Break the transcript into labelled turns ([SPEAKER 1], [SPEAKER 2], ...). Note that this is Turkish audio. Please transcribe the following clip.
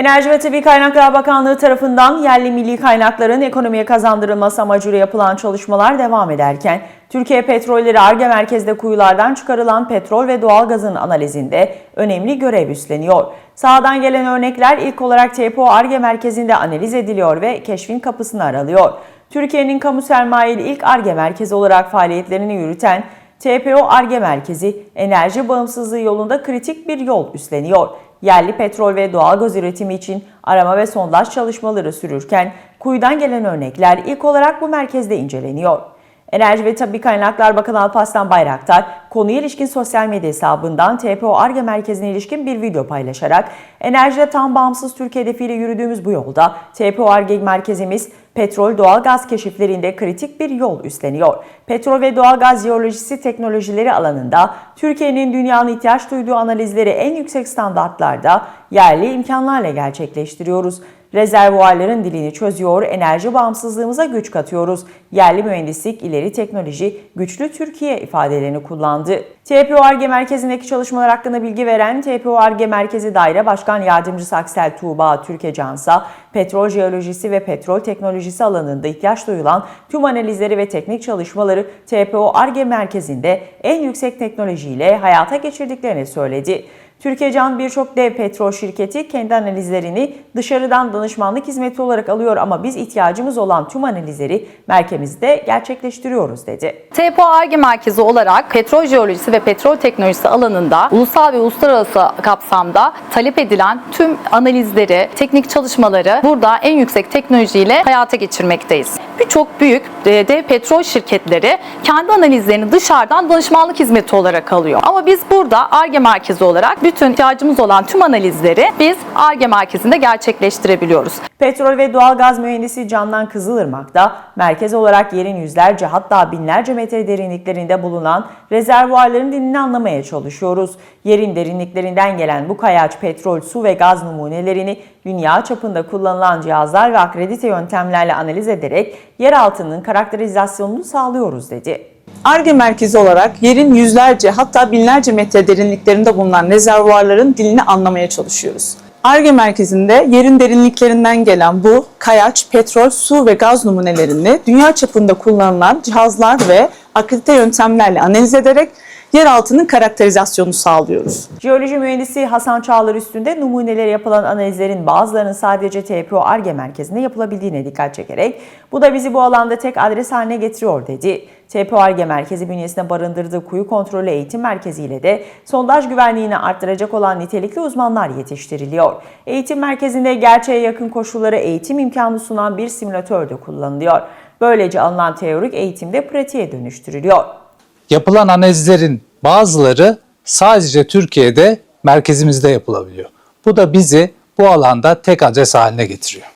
[SPEAKER 1] Enerji ve Tabi Kaynaklar Bakanlığı tarafından yerli milli kaynakların ekonomiye kazandırılması amacıyla yapılan çalışmalar devam ederken, Türkiye Petrolleri ARGE merkezde kuyulardan çıkarılan petrol ve doğalgazın analizinde önemli görev üstleniyor. Sahadan gelen örnekler ilk olarak TPO ARGE merkezinde analiz ediliyor ve keşfin kapısını aralıyor. Türkiye'nin kamu sermayeli ilk ARGE merkezi olarak faaliyetlerini yürüten TPO ARGE merkezi enerji bağımsızlığı yolunda kritik bir yol üstleniyor. Yerli petrol ve doğalgaz üretimi için arama ve sondaj çalışmaları sürürken kuyudan gelen örnekler ilk olarak bu merkezde inceleniyor. Enerji ve Tabi Kaynaklar Bakanı Alparslan Bayraktar, konuya ilişkin sosyal medya hesabından TPO ARGE merkezine ilişkin bir video paylaşarak, enerjide tam bağımsız Türkiye hedefiyle yürüdüğümüz bu yolda TPO ARGE merkezimiz petrol doğalgaz keşiflerinde kritik bir yol üstleniyor. Petrol ve doğalgaz jeolojisi teknolojileri alanında Türkiye'nin dünyanın ihtiyaç duyduğu analizleri en yüksek standartlarda yerli imkanlarla gerçekleştiriyoruz. Rezervuarların dilini çözüyor, enerji bağımsızlığımıza güç katıyoruz. Yerli mühendislik, ileri teknoloji, güçlü Türkiye ifadelerini kullandı. TPO ARGE merkezindeki çalışmalar hakkında bilgi veren TPO ARGE Merkezi Daire Başkan Yardımcısı Aksel Tuğba Türkecansa, petrol jeolojisi ve petrol teknolojisi alanında ihtiyaç duyulan tüm analizleri ve teknik çalışmaları TPO ARGE merkezinde en yüksek teknolojiyle hayata geçirdiklerini söyledi. Türkiyecan birçok dev petrol şirketi kendi analizlerini dışarıdan danışmanlık hizmeti olarak alıyor ama biz ihtiyacımız olan tüm analizleri merkezimizde gerçekleştiriyoruz dedi.
[SPEAKER 2] TPO ARGE merkezi olarak petrol jeolojisi ve petrol teknolojisi alanında ulusal ve uluslararası kapsamda talep edilen tüm analizleri, teknik çalışmaları burada en yüksek teknolojiyle hayata geçirmekteyiz. Birçok büyük e, dev petrol şirketleri kendi analizlerini dışarıdan danışmanlık hizmeti olarak alıyor. Ama biz burada ARGE merkezi olarak bütün ihtiyacımız olan tüm analizleri biz ARGE merkezinde gerçekleştirebiliyoruz.
[SPEAKER 1] Petrol ve doğalgaz mühendisi Candan Kızılırmak da merkez olarak yerin yüzlerce hatta binlerce metre derinliklerinde bulunan rezervuarların dinini anlamaya çalışıyoruz. Yerin derinliklerinden gelen bu kayaç petrol, su ve gaz numunelerini dünya çapında kullanılan cihazlar ve akredite yöntemlerle analiz ederek yer altının karakterizasyonunu sağlıyoruz dedi.
[SPEAKER 3] ARGE merkezi olarak yerin yüzlerce hatta binlerce metre derinliklerinde bulunan rezervuarların dilini anlamaya çalışıyoruz. ARGE merkezinde yerin derinliklerinden gelen bu kayaç, petrol, su ve gaz numunelerini dünya çapında kullanılan cihazlar ve akredite yöntemlerle analiz ederek yer altının karakterizasyonunu sağlıyoruz.
[SPEAKER 1] Jeoloji mühendisi Hasan Çağlar üstünde numuneleri yapılan analizlerin bazılarının sadece TPO ARGE merkezinde yapılabildiğine dikkat çekerek bu da bizi bu alanda tek adres haline getiriyor dedi. TPO ARGE merkezi bünyesinde barındırdığı kuyu kontrolü eğitim merkeziyle de sondaj güvenliğini arttıracak olan nitelikli uzmanlar yetiştiriliyor. Eğitim merkezinde gerçeğe yakın koşulları eğitim imkanı sunan bir simülatör de kullanılıyor. Böylece alınan teorik eğitimde pratiğe dönüştürülüyor.
[SPEAKER 4] yapılan analizlerin bazıları sadece Türkiye'de merkezimizde yapılabiliyor. Bu da bizi bu alanda tek adres haline getiriyor.